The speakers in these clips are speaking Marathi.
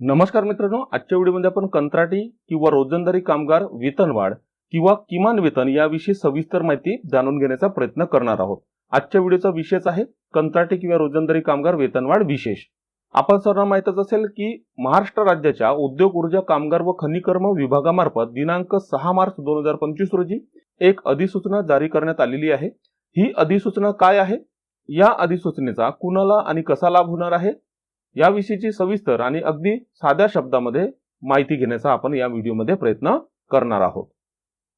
नमस्कार मित्रांनो आजच्या व्हिडिओमध्ये आपण कंत्राटी किंवा रोजंदारी कामगार वेतनवाढ किंवा किमान वेतन याविषयी सविस्तर माहिती जाणून घेण्याचा प्रयत्न करणार आहोत. आजच्या व्हिडिओचा विषयच आहे कंत्राटी किंवा रोजंदारी कामगार वेतनवाढ विशेष. आपण सर्वांना माहितच असेल की महाराष्ट्र राज्याच्या उद्योग ऊर्जा कामगार व खनिकर्म विभागामार्फत दिनांक सहा मार्च दोन हजार पंचवीस रोजी एक अधिसूचना जारी करण्यात आलेली आहे. ही अधिसूचना काय आहे? या अधिसूचनेचा कुणाला आणि कसा लाभ होणार आहे? याविषयीची सविस्तर आणि अगदी साध्या शब्दामध्ये माहिती घेण्याचा आपण या व्हिडिओमध्ये प्रयत्न करणार आहोत.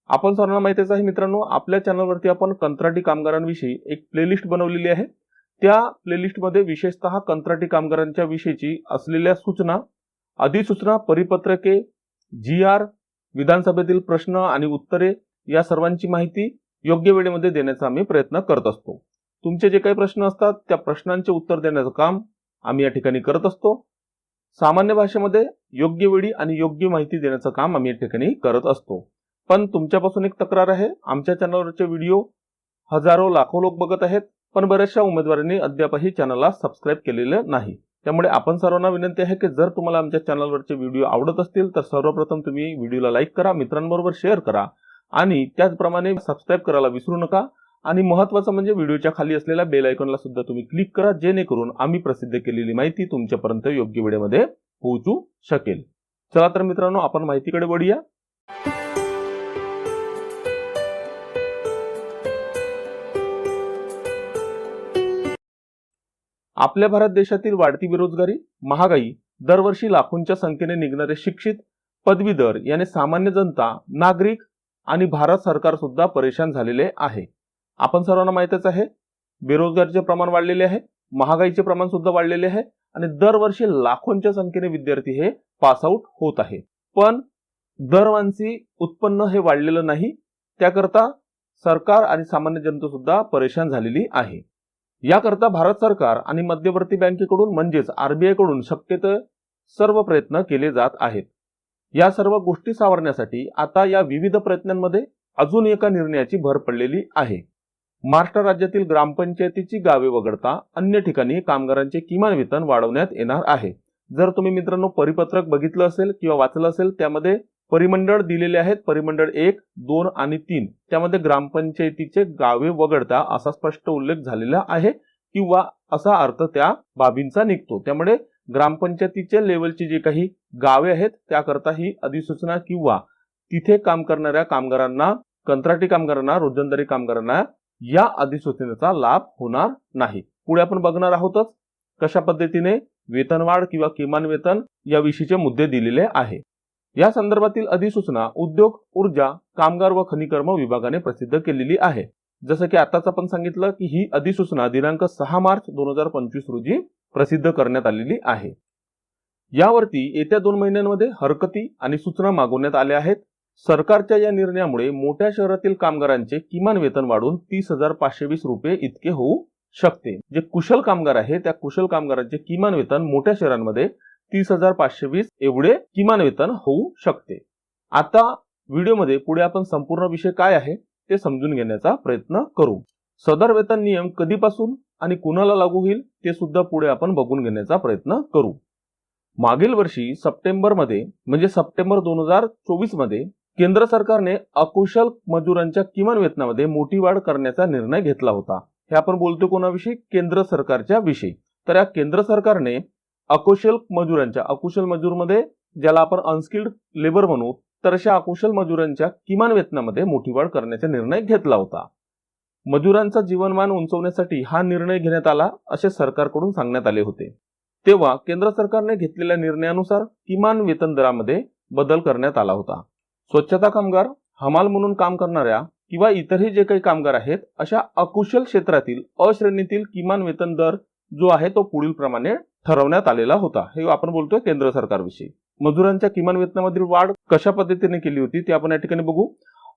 आपण सर्वांना माहितीच आहे मित्रांनो आपल्या चॅनलवरती आपण कंत्राटी कामगारांविषयी एक प्लेलिस्ट बनवलेली आहे. त्या प्लेलिस्टमध्ये विशेषतः कंत्राटी कामगारांच्या विषयीची असलेल्या सूचना अधिसूचना परिपत्रके जी आर विधानसभेतील प्रश्न आणि उत्तरे या सर्वांची माहिती योग्य वेळेमध्ये देण्याचा आम्ही प्रयत्न करत असतो. तुमचे जे काही प्रश्न असतात त्या प्रश्नांचे उत्तर देण्याचं काम आम्ही या ठिकाणी करत असतो. सामान्य भाषेमध्ये योग्य वेळी आणि योग्य माहिती देण्याचं काम आम्ही या ठिकाणी करत असतो. पण तुमच्यापासून एक तक्रार आहे. आमच्या चॅनलवरचे व्हिडिओ हजारो लाखो लोक बघत आहेत पण बऱ्याचशा उमेदवारांनी अद्यापही चॅनलला सबस्क्राईब केलेलं नाही. त्यामुळे आपण सर्वांना विनंती आहे की जर तुम्हाला आमच्या चॅनलवरचे व्हिडिओ आवडत असतील तर सर्वप्रथम तुम्ही व्हिडिओला लाईक करा मित्रांबरोबर शेअर करा आणि त्याचप्रमाणे सबस्क्राईब करायला विसरू नका. आणि महत्वाचं म्हणजे व्हिडिओच्या खाली असलेल्या बेल आयकॉनला सुद्धा तुम्ही क्लिक करा जेणेकरून आम्ही प्रसिद्ध केलेली माहिती तुमच्यापर्यंत योग्य वेळेमध्ये पोहोचू शकेल. चला तर मित्रांनो आपण माहितीकडे वळूया. आपल्या भारत देशातील वाढती बेरोजगारी महागाई दरवर्षी लाखोंच्या संख्येने निघणारे शिक्षित पदवीधर याने सामान्य जनता नागरिक आणि भारत सरकार सुद्धा परेशान झालेले आहे. आपण सर्वांना माहितच आहे बेरोजगारीचे प्रमाण वाढलेले आहे महागाईचे प्रमाण सुद्धा वाढलेले आहे आणि दरवर्षी लाखोंच्या संख्येने विद्यार्थी हे पासआउट होत आहे. पण दरवांशी उत्पन्न हे वाढलेलं नाही त्याकरता सरकार आणि सामान्य जनता सुद्धा परेशान झालेली आहे. याकरता भारत सरकार आणि मध्यवर्ती बँकेकडून म्हणजेच आरबीआयकडून शक्यतो सर्व प्रयत्न केले जात आहेत. या सर्व गोष्टी सावरण्यासाठी आता या विविध प्रयत्नांमध्ये अजून एका निर्णयाची भर पडलेली आहे. महाराष्ट्र राज्यातील ग्रामपंचायतीची गावे वगळता अन्य ठिकाणी कामगारांचे किमान वेतन वाढवण्यात येणार आहे. जर तुम्ही मित्रांनो परिपत्रक बघितलं असेल किंवा वाचलं असेल त्यामध्ये परिमंडळ दिलेले आहेत. परिमंडळ एक दोन आणि तीन. त्यामध्ये ग्रामपंचायतीचे गावे वगळता असा स्पष्ट उल्लेख झालेला आहे किंवा असा अर्थ त्या बाबींचा निघतो. त्यामुळे ग्रामपंचायतीच्या लेवलची जी काही गावे आहेत त्याकरता ही अधिसूचना किंवा तिथे काम करणाऱ्या कामगारांना कंत्राटी कामगारांना रोजंदारी कामगारांना या अधिसूचनेचा लाभ होणार नाही. पुढे आपण बघणार आहोतच कशा पद्धतीने वेतनवाढ किंवा किमान वेतन याविषयीचे मुद्दे दिलेले आहे. या संदर्भातील अधिसूचना उद्योग ऊर्जा कामगार व खनिकर्म विभागाने प्रसिद्ध केलेली आहे. जसं की आताच आपण सांगितलं की ही अधिसूचना दिनांक सहा मार्च दोन हजार पंचवीस रोजी प्रसिद्ध करण्यात आलेली आहे. यावरती येत्या दोन महिन्यांमध्ये हरकती आणि सूचना मागवण्यात आल्या आहेत. सरकारच्या या निर्णयामुळे मोठ्या शहरातील कामगारांचे किमान वेतन वाढून तीस हजार पाचशे वीस रुपये इतके होऊ शकते. जे कुशल कामगार आहे त्या कुशल कामगारांचे किमान वेतन मोठ्या शहरांमध्ये तीस हजार पाचशे वीस एवढे किमान वेतन होऊ शकते. आता व्हिडिओमध्ये पुढे आपण संपूर्ण विषय काय आहे ते समजून घेण्याचा प्रयत्न करू. सदर वेतन नियम कधीपासून आणि कुणाला लागू होईल ते सुद्धा पुढे आपण बघून घेण्याचा प्रयत्न करू. मागील वर्षी सप्टेंबरमध्ये म्हणजे सप्टेंबर दोन हजार चोवीसमध्ये केंद्र सरकारने अकुशल मजुरांच्या किमान वेतनामध्ये मोठी वाढ करण्याचा निर्णय घेतला होता. हे आपण बोलतो कोणाविषयी? केंद्र सरकारच्या विषयी. तर या केंद्र सरकारने अकुशल मजुरांच्या अकुशल मजूरमध्ये ज्याला आपण अनस्किल्ड लेबर म्हणू तर अशा अकुशल मजुरांच्या किमान वेतनामध्ये मोठी वाढ करण्याचा निर्णय घेतला होता. मजुरांचा जीवनमान उंचवण्यासाठी हा निर्णय घेण्यात आला असे सरकारकडून सांगण्यात आले होते. तेव्हा केंद्र सरकारने घेतलेल्या निर्णयानुसार किमान वेतन दरामध्ये बदल करण्यात आला होता. स्वच्छता कामगार हमाल म्हणून काम करणाऱ्या किंवा इतरही जे काही कामगार आहेत अशा अकुशल क्षेत्रातील अश्रेणीतील किमान वेतन दर जो आहे तो पुढील प्रमाणे ठरवण्यात आलेला होता. हे आपण बोलतोय केंद्र सरकारविषयी. मजुरांच्या किमान वेतनामधील वाढ कशा पद्धतीने केली होती ते आपण या ठिकाणी बघू.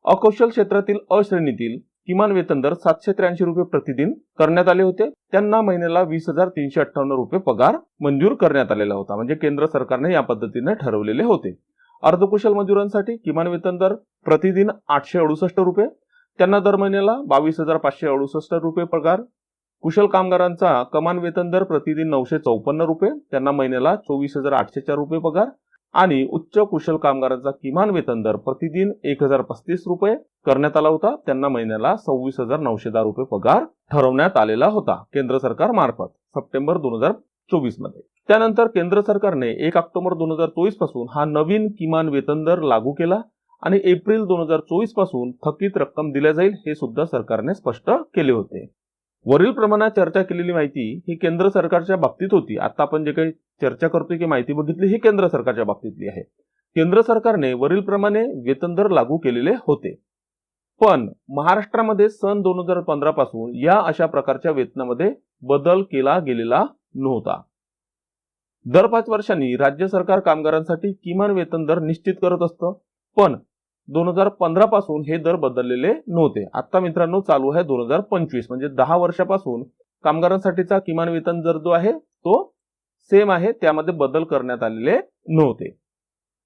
अकौशल क्षेत्रातील अश्रेणीतील किमान वेतन दर सातशे त्र्याऐंशी रुपये प्रतिदिन करण्यात आले होते. त्यांना महिन्याला वीस हजार तीनशे अठ्ठावन्न रुपये पगार मंजूर करण्यात आलेला होता. म्हणजे केंद्र सरकारने या पद्धतीने ठरवलेले होते. अर्धकुशल मजुरांसाठी किमान वेतन दर प्रतिदिन आठशे अडुसष्ट रुपये. त्यांना दर महिन्याला बावीस हजार पाचशे अडुसष्ट रुपये पगार. कुशल कामगारांचा कमान वेतन दर प्रतिदिन नऊशे चौपन्न रुपये. त्यांना महिन्याला चोवीस हजार आठशे चार रुपये पगार. आणि उच्च कुशल कामगारांचा किमान वेतन दर प्रतिदिन एक हजार पस्तीस रुपये करण्यात आला होता. त्यांना महिन्याला सव्वीस हजार नऊशे दहा रुपये पगार ठरवण्यात आलेला होता केंद्र सरकार मार्फत सप्टेंबर दोन हजार चोवीसमध्ये त्यानंतर केंद्र सरकारने एक ऑक्टोबर दोन हजार चोवीसपासून हा नवीन किमान वेतन दर लागू केला आणि एप्रिल दोन हजार चोवीसपासून थकीत रक्कम दिल्या जाईल हे सुद्धा सरकारने स्पष्ट केले होते. वरील प्रमाणात चर्चा केलेली माहिती ही केंद्र सरकारच्या बाबतीत होती. आता आपण जे काही चर्चा करतोय की माहिती बघितली ही केंद्र सरकारच्या बाबतीतली आहे. केंद्र सरकारने वरील प्रमाणे वेतन दर लागू केलेले होते. पण महाराष्ट्रामध्ये सन दोन हजार पंधरा पासून या अशा प्रकारच्या वेतनामध्ये बदल केला गेलेला नव्हता. दर पाच वर्षांनी राज्य सरकार कामगारांसाठी किमान वेतन दर निश्चित करत असतं. पण दोन हजार पंधरा पासून हे दर बदललेले नव्हते. आता मित्रांनो चालू आहे दोन हजार पंचवीस. म्हणजे दहा वर्षापासून कामगारांसाठीचा किमान वेतन दर जो आहे तो सेम आहे. त्यामध्ये बदल करण्यात आलेले नव्हते.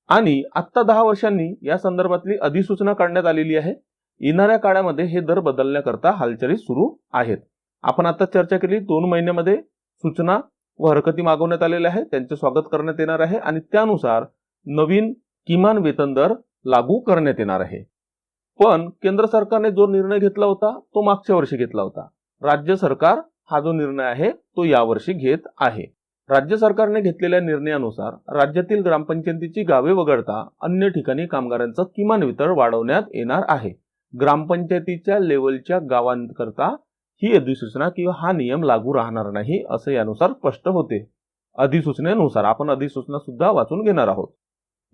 आणि आत्ता दहा वर्षांनी या संदर्भातली अधिसूचना काढण्यात आलेली आहे. येणाऱ्या काळामध्ये हे दर बदलण्याकरता हालचाली सुरू आहेत. आपण आता चर्चा केली दोन महिन्यामध्ये सूचना व हरकती मागवण्यात आलेल्या आहेत त्यांचे स्वागत करण्यात येणार आहे आणि त्यानुसार नवीन किमान वेतन दर लागू करण्यात येणार आहे. पण केंद्र सरकारने जो निर्णय घेतला होता तो मागच्या वर्षी घेतला होता. राज्य सरकार हा जो निर्णय आहे तो यावर्षी घेत आहे. राज्य सरकारने घेतलेल्या निर्णयानुसार राज्यातील ग्रामपंचायतीची गावे वगळता अन्य ठिकाणी कामगारांचं किमान वितरण वाढवण्यात येणार आहे. ग्रामपंचायतीच्या लेवलच्या गावांकरता ही अधिसूचना किंवा हा नियम लागू राहणार नाही असं यानुसार स्पष्ट होते. अधिसूचनेनुसार आपण अधिसूचना सुद्धा वाचून घेणार आहोत.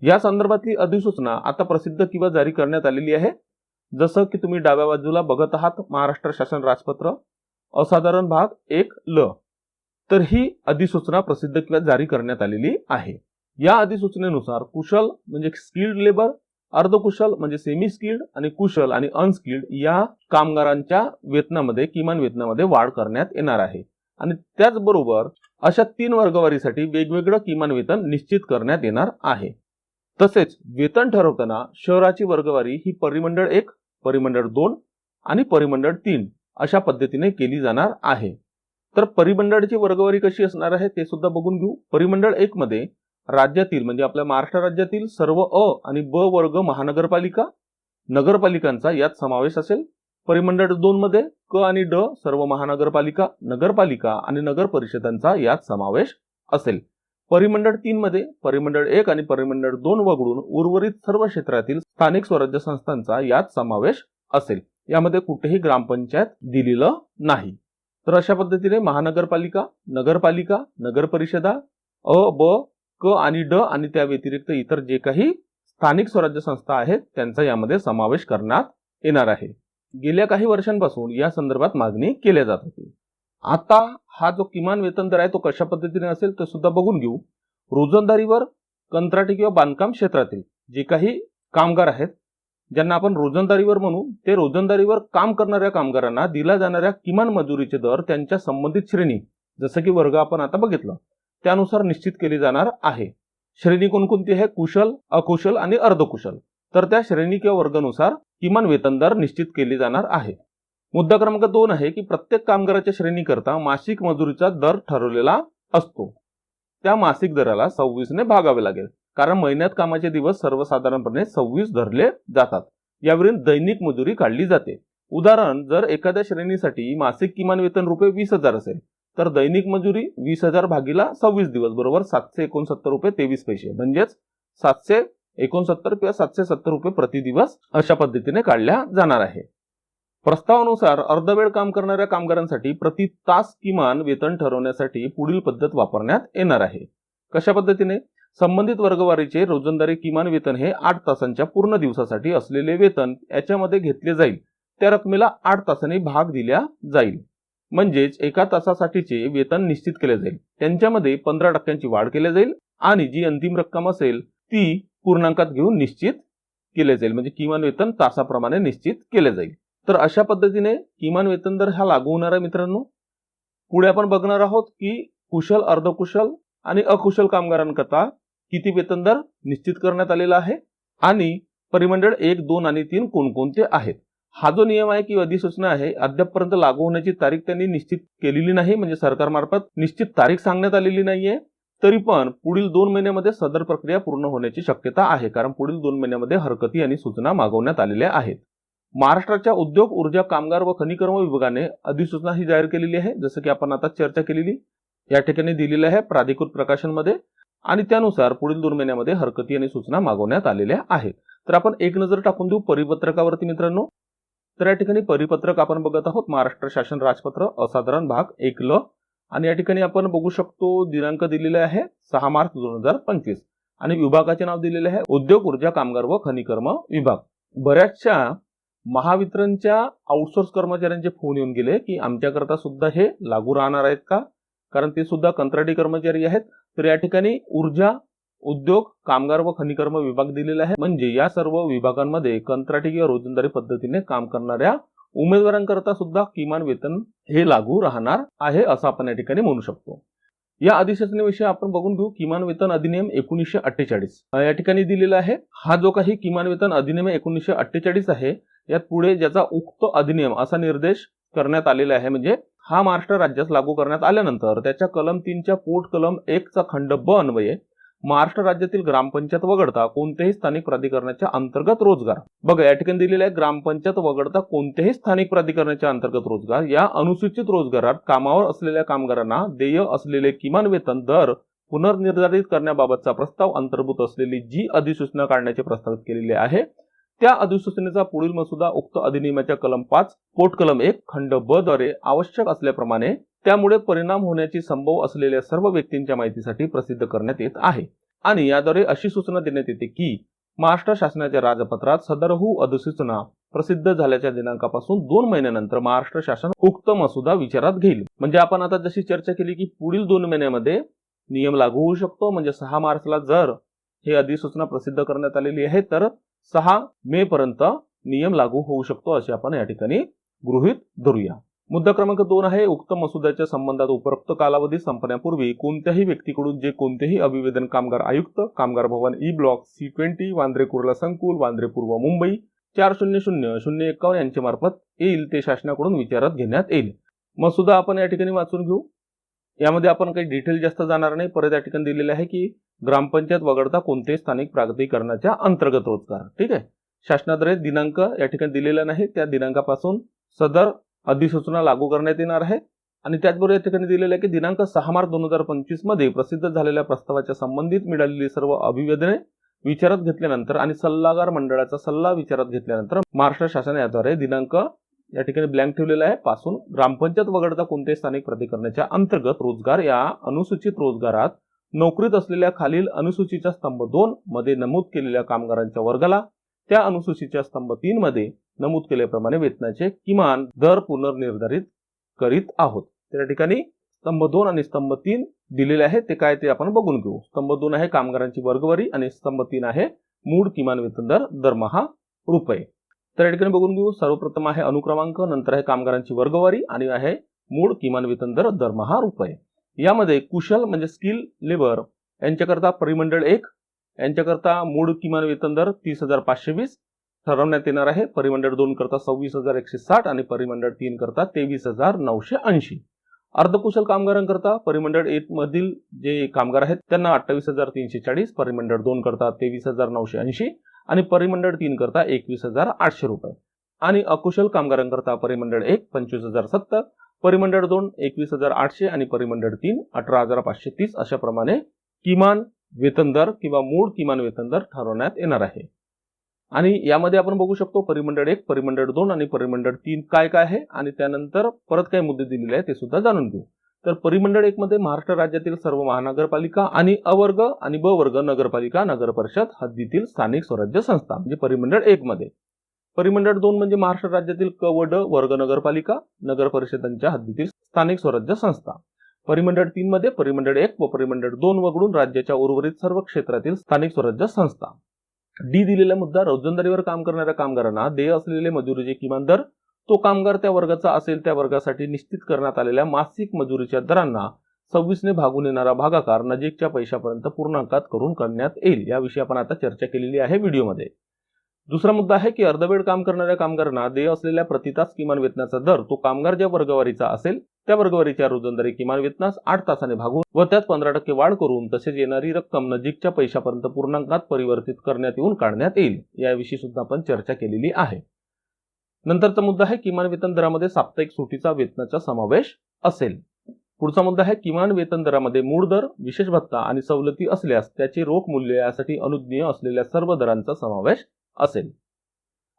या संदर्भातली अधिसूचना आता प्रसिद्ध किंवा जारी करण्यात आलेली आहे. जसं की तुम्ही डाव्या बाजूला बघत आहात महाराष्ट्र शासन राजपत्र असाधारण भाग एक ल. तर ही अधिसूचना प्रसिद्ध किंवा जारी करण्यात आलेली आहे. या अधिसूचनेनुसार कुशल म्हणजे स्किल्ड लेबर अर्धकुशल म्हणजे सेमी स्किल्ड आणि कुशल आणि अनस्किल्ड या कामगारांच्या वेतनामध्ये किमान वेतनामध्ये वाढ करण्यात येणार आहे. आणि त्याचबरोबर अशा तीन वर्गवारीसाठी वेगवेगळं किमान वेतन निश्चित करण्यात येणार आहे. तसेच वेतन ठरवताना शहराची वर्गवारी ही परिमंडळ एक परिमंडळ दोन आणि परिमंडळ तीन अशा पद्धतीने केली जाणार आहे. तर परिमंडळाची वर्गवारी कशी असणार आहे ते सुद्धा बघून घेऊ. परिमंडळ एक मध्ये राज्यातील म्हणजे आपल्या महाराष्ट्र राज्यातील सर्व अ आणि ब वर्ग महानगरपालिका नगरपालिकांचा यात समावेश असेल. परिमंडळ दोन मध्ये क आणि ड सर्व महानगरपालिका नगरपालिका आणि नगर परिषदांचा यात समावेश असेल. परिमंडळ तीन मध्ये परिमंडळ एक आणि परिमंडळ दोन वगळून उर्वरित सर्व क्षेत्रातील स्थानिक स्वराज्य संस्थांचा यात समावेश असेल. यामध्ये कुठेही ग्रामपंचायत दिलेलं नाही. तर अशा पद्धतीने महानगरपालिका नगरपालिका नगर परिषदा अ ब क आणि ड आणि त्या व्यतिरिक्त इतर जे काही स्थानिक स्वराज्य संस्था आहेत त्यांचा यामध्ये समावेश करण्यात येणार आहे. गेल्या काही वर्षांपासून या संदर्भात मागणी केल्या जात होती. आता हा जो किमान वेतन दर आहे तो कशा पद्धतीने असेल ते सुद्धा बघून घेऊ. रोजंदारीवर कंत्राटी किंवा बांधकाम क्षेत्रातील जे काही कामगार आहेत ज्यांना आपण रोजंदारीवर म्हणू ते रोजंदारीवर काम करणाऱ्या कामगारांना दिला जाणाऱ्या किमान मजुरीचे दर त्यांच्या संबंधित श्रेणी जसं की वर्ग आपण आता बघितलं त्यानुसार निश्चित केली जाणार आहे. श्रेणी कोणकोणती आहे? कुशल अकुशल आणि अर्धकुशल. तर त्या श्रेणी किंवा वर्गानुसार किमान वेतन दर निश्चित केली जाणार आहे. मुद्दा क्रमांक दोन आहे की प्रत्येक कामगाराच्या श्रेणीकरता मासिक मजुरीचा दर ठरवलेला असतो. त्या मासिक दराला सव्वीसने भागावे लागेल. कारण महिन्यात कामाचे दिवस सर्वसाधारणपणे सव्वीस धरले जातात. यावरील दैनिक मजुरी काढली जाते. उदाहरण जर एखाद्या श्रेणीसाठी मासिक किमान वेतन रुपये वीस हजार असेल तर दैनिक मजुरी वीस हजार भागीला सव्वीस दिवस बरोबर? सातशे एकोणसत्तर रुपये तेवीस पैसे. म्हणजेच सातशे एकोणसत्तर किंवा सातशे सत्तर रुपये प्रति दिवस अशा पद्धतीने काढल्या जाणार आहे. प्रस्तावानुसार अर्धवेळ काम करणाऱ्या कामगारांसाठी प्रति तास किमान वेतन ठरवण्यासाठी पुढील पद्धत वापरण्यात येणार आहे. कशा पद्धतीने? संबंधित वर्गवारीचे रोजंदारी किमान वेतन हे आठ तासांच्या पूर्ण दिवसासाठी असलेले वेतन याच्यामध्ये घेतले जाईल. त्या रकमेला आठ तासांनी भाग दिल्या जाईल. म्हणजेच एका तासासाठीचे वेतन निश्चित केले जाईल. त्यांच्यामध्ये पंधरा टक्क्यांची वाढ केली जाईल आणि जी अंतिम रक्कम असेल ती पूर्णांकात घेऊन निश्चित केले जाईल. म्हणजे किमान वेतन तासाप्रमाणे निश्चित केले जाईल. तर अशा पद्धतीने किमान वेतन दर हा लागू होणार आहे मित्रांनो. पुढे आपण बघणार आहोत की कुशल अर्धकुशल आणि अकुशल कामगारांकरता किती वेतन दर निश्चित करण्यात आलेला आहे आणि परिमंडळ एक दोन आणि तीन कोणकोणते आहेत. हा जो नियम आहे किंवा अधिसूचना आहे अद्यापपर्यंत लागू होण्याची तारीख त्यांनी निश्चित केलेली नाही म्हणजे सरकारमार्फत निश्चित तारीख सांगण्यात आलेली नाहीये. तरी पण पुढील दोन महिन्यामध्ये सदर प्रक्रिया पूर्ण होण्याची शक्यता आहे कारण पुढील दोन महिन्यामध्ये हरकती आणि सूचना मागवण्यात आलेल्या आहेत. महाराष्ट्राच्या उद्योग ऊर्जा कामगार व खनिकर्म विभागाने अधिसूचना ही जाहीर केलेली आहे जसं की आपण आता चर्चा केलेली. या ठिकाणी दिलेलं आहे प्राधिकृत प्रकाशनमध्ये आणि त्यानुसार पुढील दोन महिन्यामध्ये हरकती आणि सूचना मागवण्यात आलेल्या आहेत. तर आपण एक नजर टाकून देऊ परिपत्रकावरती मित्रांनो. तर या ठिकाणी परिपत्रक आपण बघत आहोत. महाराष्ट्र शासन राजपत्र असाधारण भाग एक ल आणि या ठिकाणी आपण बघू शकतो दिनांक दिलेला आहे सहा मार्च दोन हजार पंचवीस. आणि विभागाचे नाव दिलेले आहे उद्योग ऊर्जा कामगार व खनिकर्म विभाग. बऱ्याचशा महावितरणच्या आउटसोर्स कर्मचाऱ्यांचे फोन येऊन गेले की आमच्याकरता सुद्धा हे लागू राहणार आहेत का? कारण ते सुद्धा कंत्राटी कर्मचारी आहेत. तर या ठिकाणी ऊर्जा उद्योग कामगार व खनिकर्म विभाग दिलेला आहे म्हणजे या सर्व विभागांमध्ये कंत्राटी किंवा रोजंदारी पद्धतीने काम करणाऱ्या उमेदवारांकरता सुद्धा किमान वेतन हे लागू राहणार आहे असं आपण या ठिकाणी म्हणू शकतो. या अधिसूचनेविषयी आपण बघून घेऊ किमान वेतन अधिनियम एकोणीसशे अठ्ठेचाळीस. या ठिकाणी दिलेला आहे हा जो काही किमान वेतन अधिनियम एकोणीसशे अठ्ठेचाळीस आहे यात पुढे ज्याचा उक्त अधिनियम असा निर्देश करण्यात आलेला आहे म्हणजे हा महाराष्ट्र राज्यास लागू करण्यात आल्यानंतर त्याच्या कलम तीनच्या पोट कलम एकचा खंड ब अन्वये महाराष्ट्र राज्यातील ग्रामपंचायत वगळता कोणत्याही स्थानिक प्राधिकरणाच्या अंतर्गत रोजगार. बघा या ठिकाणी दिलेले आहे ग्रामपंचायत वगळता कोणत्याही स्थानिक प्राधिकरणाच्या अंतर्गत रोजगार. या अनुसूचित रोजगारात कामावर असलेल्या कामगारांना देय असलेले किमान वेतन दर पुनर्निर्धारित करण्याबाबतचा प्रस्ताव अंतर्भूत असलेली जी अधिसूचना काढण्याचे प्रस्तावित केलेले आहे त्या अधिसूचनेचा पुढील मसुदा उक्त अधिनियमाच्या कलम पाच पोट कलम एक खंड ब द्वारे आवश्यक असल्याप्रमाणे त्यामुळे परिणाम होण्याची संभव असलेल्या सर्व व्यक्तींच्या माहितीसाठी प्रसिद्ध करण्यात येत आहे. आणि याद्वारे अशी सूचना देण्यात येते की महाराष्ट्र शासनाच्या राजपत्रात सदरहू अधिसूचना प्रसिद्ध झाल्याच्या दिनांकापासून दोन महिन्यानंतर महाराष्ट्र शासन उक्त मसुदा विचारात घेईल. म्हणजे आपण आता जशी चर्चा केली की पुढील दोन महिन्यामध्ये नियम लागू होऊ शकतो. म्हणजे सहा मार्चला जर हे अधिसूचना प्रसिद्ध करण्यात आलेली आहे तर सहा मे पर्यंत नियम लागू होऊ शकतो असे आपण या ठिकाणी गृहित धरूया. मुद्दा क्रमांक दोन आहे उक्त मसुद्याच्या संबंधात उपरोक्त कालावधी संपण्यापूर्वी कोणत्याही व्यक्तीकडून जे कोणतेही अभिवेदन कामगार आयुक्त कामगार भवन E block C twenty Bandra Kurla संकुल वांद्रे पूर्व मुंबई चार शून्य शून्य शून्य एकावन्न यांच्या मार्फत येईल ते शासनाकडून विचारात घेण्यात येईल. मसुदा आपण या ठिकाणी वाचून घेऊ. यामध्ये आपण काही डिटेल जास्त जाणार नाही परत या ठिकाणी दिलेले आहे की ग्रामपंचायत वगळता कोणतेही स्थानिक प्राधिकरणाच्या अंतर्गत रोजगार. ठीक आहे? शासनाद्वारे दिनांक या ठिकाणी दिलेला नाही त्या दिनांकापासून सदर अधिसूचना लागू करण्यात येणार आहे. आणि त्याचबरोबर या ठिकाणी दिलेलं आहे की दिनांक सहा मार्च दोन हजार पंचवीसमध्ये प्रसिद्ध झालेल्या प्रस्तावाच्या संबंधित मिळालेली सर्व अभिवेदने विचारात घेतल्यानंतर आणि सल्लागार मंडळाचा सल्ला विचारात घेतल्यानंतर महाराष्ट्र शासन याद्वारे दिनांक या ठिकाणी ब्लँक ठेवलेला आहे. पासून ग्रामपंचायत वगळता कोणत्याही स्थानिक प्राधिकरणाच्या अंतर्गत रोजगार या अनुसूचित रोजगारात नोकरीत असलेल्या खालील अनुसूचीच्या स्तंभ दोन मध्ये नमूद केलेल्या कामगारांच्या वर्गाला त्या अनुसूचीच्या स्तंभ तीन मध्ये नमूद केल्याप्रमाणे वेतनाचे किमान दर पुनर्निर्धारित करीत आहोत. त्या ठिकाणी स्तंभ दोन आणि स्तंभ तीन दिलेले आहे ते काय ते आपण बघून घेऊ. स्तंभ दोन आहे कामगारांची वर्गवारी आणि स्तंभ तीन आहे मूळ किमान वेतन दर दरमहा रुपये. तर या ठिकाणी बघून घेऊ. सर्वप्रथम आहे अनुक्रमांक नंतर आहे कामगारांची वर्गवारी आणि आहे मूळ किमान वेतन दर दरमहा रुपये. यामध्ये कुशल म्हणजे स्किल लेबर यांच्याकरता परिमंडळ एक यांच्याकरता मूळ किमान वेतन दर तीस हजार पाचशे वीस ठरवण्यात येणार आहे. परिमंडळ दोन करता सव्वीस हजार एकशे साठ आणि परिमंडळ तीन करता तेवीस हजार नऊशे ऐंशी. अर्धकुशल कामगारांकरता परिमंडळ एक मधील जे कामगार आहेत त्यांना अठ्ठावीस हजार तीनशे चाळीस परिमंडळ दोन करता तेवीस हजार नऊशे ऐंशी आणि परिमंडळ तीन करता एकवीस हजार आठशे रुपये. आणि अकुशल कामगारांकरता परिमंडळ एक पंचवीस हजार सत्तर परिमंडळ दोन एकवीस हजार आठशे आणि परिमंडळ तीन अठरा हजार पाचशे तीस अशा प्रमाणे किमान वेतन दर किंवा मूळ किमान वेतन दर ठरवण्यात येणार आहे. आणि यामध्ये आपण बघू शकतो परिमंडळ एक परिमंडळ दोन आणि परिमंडळ तीन काय काय आहे आणि त्यानंतर परत काय मुद्दे दिलेले आहेत ते सुद्धा जाणून घेऊ. तर परिमंडळ एक मध्ये महाराष्ट्र राज्यातील सर्व महानगरपालिका आणि अवर्ग आणि ब वर्ग नगरपालिका नगर परिषद हद्दीतील स्थानिक स्वराज्य संस्था म्हणजे परिमंडळ एक मध्ये. परिमंडळ दोन म्हणजे महाराष्ट्र राज्यातील क व ड वर्ग नगरपालिका नगर परिषदांच्या हद्दीतील स्थानिक स्वराज्य संस्था. परिमंडळ तीन मध्ये परिमंडळ एक व परिमंडळ दोन वगळून राज्याच्या उर्वरित सर्व क्षेत्रातील स्थानिक स्वराज्य संस्था. डी दिलेला मुद्दा रोजंदारीवर काम करणाऱ्या कामगारांना देय असलेले मजुरीचे किमान दर तो कामगार त्या वर्गाचा असेल त्या वर्गासाठी निश्चित करण्यात आलेल्या मासिक मजुरीच्या दरांना सव्वीसने भागून येणारा भागाकार नजीकच्या पैशापर्यंत पूर्णांकात करून करण्यात येईल. याविषयी आपण आता चर्चा केलेली आहे व्हिडिओमध्ये. दुसरा मुद्दा आहे की अर्धवेळ काम करणाऱ्या कामगारांना देय असलेल्या प्रतितास किमान वेतनाचा दर तो कामगार ज्या वर्गवारीचा असेल त्या वर्गवारीच्या रोजंदारी किमान वेतनास आठ तासाने भागून व त्यात पंधरा टक्के वाढ करून तसेच येणारी रक्कम नजीकच्या पैशापर्यंत पूर्णांकात परिवर्तित करण्यात येऊन काढण्यात येईल याविषयी सुद्धा आपण चर्चा केलेली आहे. नंतरचा मुद्दा आहे किमान वेतन दरामध्ये साप्ताहिक सुटीचा वेतनाचा समावेश असेल. पुढचा मुद्दा आहे किमान वेतन दरामध्ये मूळ दर विशेष भत्ता आणि सवलती असल्यास त्याचे रोख मूल्य यासाठी अनुज्ञेय असलेल्या सर्व दरांचा समावेश असेल.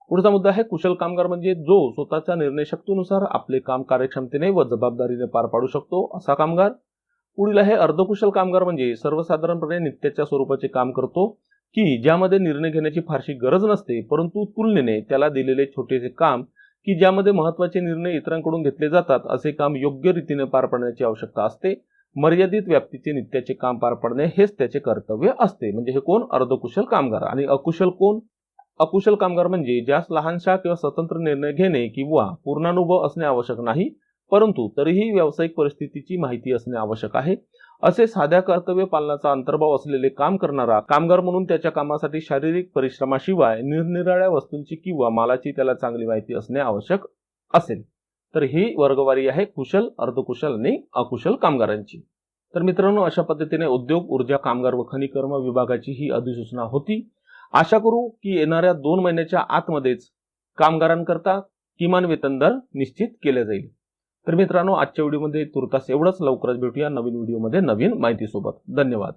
पुढचा मुद्दा आहे कुशल कामगार म्हणजे जो स्वतःच्या निर्णयशक्तीनुसार आपले काम कार्यक्षमतेने व जबाबदारीने पार पाडू शकतो असा कामगार. पुढील आहे अर्धकुशल कामगार म्हणजे सर्वसाधारणपणे नित्याच्या स्वरूपाचे काम करतो की ज्यामध्ये निर्णय घेण्याची फारशी गरज नसते परंतु तुलनेने त्याला दिलेले छोटेसे काम की ज्यामध्ये महत्त्वाचे निर्णय इतरांकडून घेतले जातात असे काम योग्य रीतीने पार पाडण्याची आवश्यकता असते. मर्यादित व्याप्तीचे नित्याचे काम पार पाडणे हेच त्याचे कर्तव्य असते. म्हणजे हे कोण? अर्धकुशल कामगार. आणि अकुशल कोण? अकुशल कामगार म्हणजे ज्यास लहानशा किंवा स्वतंत्र निर्णय घेणे किंवा पूर्णानुभव असणे आवश्यक नाही परंतु तरीही व्यावसायिक परिस्थितीची माहिती असणे आवश्यक आहे. असे साध्या कर्तव्य पालनाचा अंतर्भाव असलेले काम करणारा कामगार म्हणून त्याच्या कामासाठी शारीरिक परिश्रमाशिवाय निरनिराळ्या वस्तूंची किंवा मालाची त्याला चांगली माहिती असणे आवश्यक असेल. तर ही वर्गवारी आहे कुशल अर्धकुशल आणि अकुशल कामगारांची. तर मित्रांनो अशा पद्धतीने उद्योग ऊर्जा कामगार व खनिकर्म विभागाची ही अधिसूचना होती. आशा करू की येणाऱ्या दोन महिन्याच्या आतमध्येच कामगारांकरता किमान वेतन दर निश्चित केले जाईल. तर मित्रांनो आजच्या व्हिडिओमध्ये तुर्तास एवढंच. लवकरच भेटूया नवीन व्हिडिओमध्ये नवीन माहितीसोबत. धन्यवाद.